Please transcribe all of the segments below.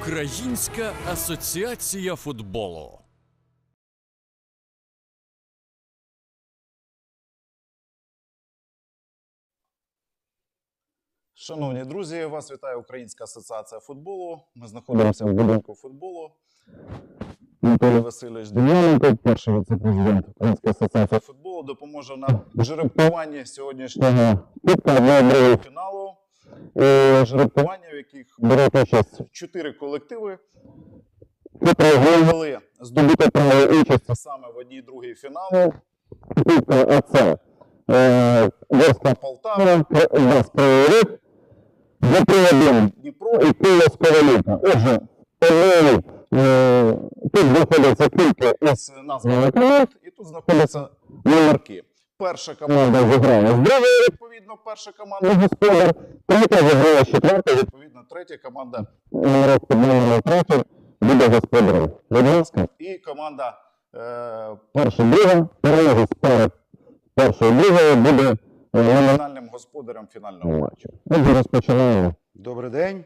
Українська асоціація футболу. Шановні друзі, вас вітає Українська асоціація футболу. Ми знаходимося в будинку футболу. Анатолій Васильович Дем'яненко, перший віце-президент Української асоціації футболу допоможе нам в жеребкуванні сьогоднішнього. Фіналу. і Жеребкування, в яких беруть участь. чотири колективи взяли здобути участі саме в одній другій фіналу. Кубка АЦ. Е, Ворскла Полтава, Правий Ріг, Дніпро і Київ Ковалівка. Отже, е, тут знаходяться кілька із команд, і тут знаходяться номерки. Перша команда команда зіграє з відповідно, перша команда, господар, третя зіграє з четвертої, відповідно, третя команда номер під номером третій буде господарем. Будь ласка. і команда е, Перша друга, переможець пари першої другої буде е, номінальним господарем фінального матчу. матчу. Отже, розпочинаємо. Добрий день.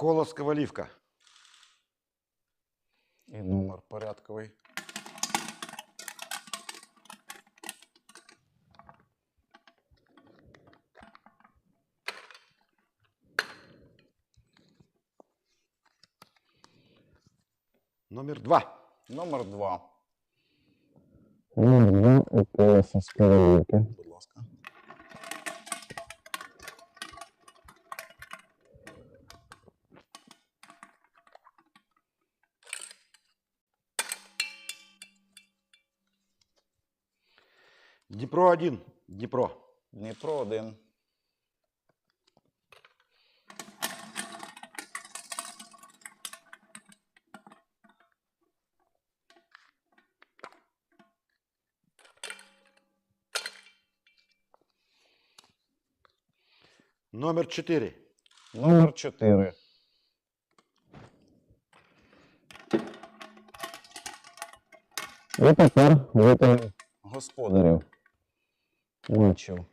Колос Ковалівка. І номер порядковий. Номер два. Номер два. Номер два у колеса з Дніпро 1. Дніпро. Дніпро один. Номер 4. Номер чотири. І тепер Господарів. Матчу.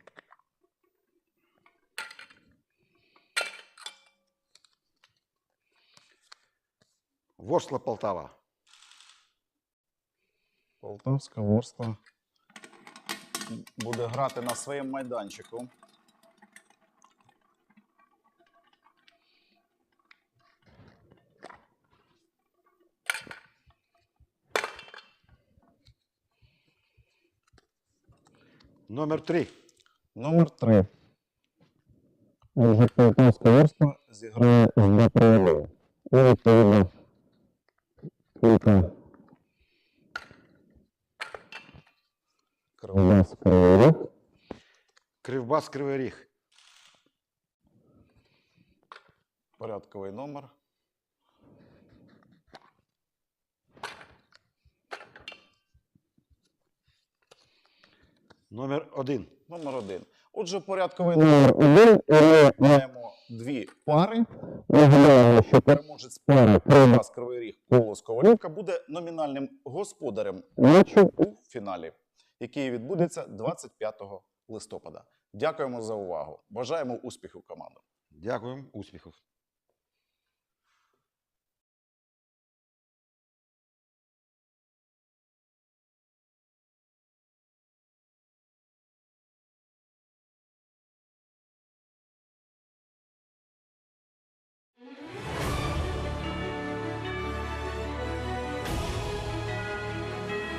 Ворсла Полтава. Полтавська ворсла буде грати на своєму майданчику. Номер 3. Номер три. Отже, Полтавська Ворскла Зіграє грає з Дніпровою. І відповідно кілька Кривбас. Кривбас Кривий Ріг. Кривбас Кривий Ріг. Порядковий номер. Номер 1. Номер один. Отже, порядковий Номер номер. один. Ми Маємо дві пари. нагадаємо, що Переможець пара Кривбас Кривий Ріг Полос Ковалівка буде номінальним господарем матчу у фіналі, який відбудеться 25 листопада. Дякуємо за увагу. Бажаємо успіхів командам. Дякуємо. Успіхів.